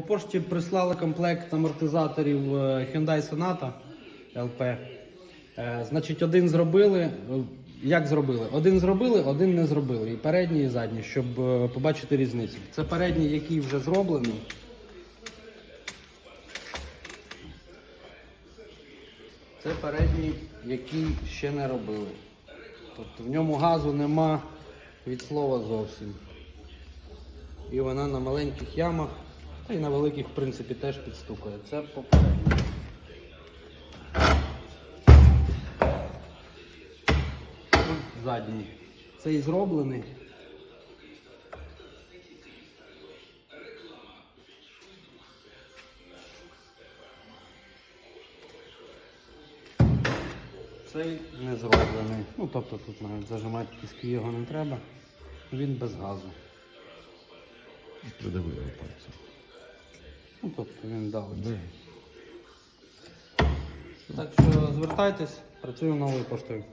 пошті прислали комплект амортизаторів е, Hyundai Sonata LP. Е, Значить, один зробили. е, Як зробили? Один зробили, один не зробили. І передній, і задній, щоб побачити різницю. Це передній, який вже зроблений. Це передній, який ще не робили. Тобто в ньому газу нема від слова зовсім. І вона на маленьких ямах, та й на великих, в принципі, теж підстукає. Це попередньо. Задній. Цей зроблений. Цей не зроблений. Ну, тобто тут навіть зажимати кіски його не треба. Він без газу. Придави його пальцем. Ну, тобто він давить. Так що звертайтесь, працюємо новою поштою.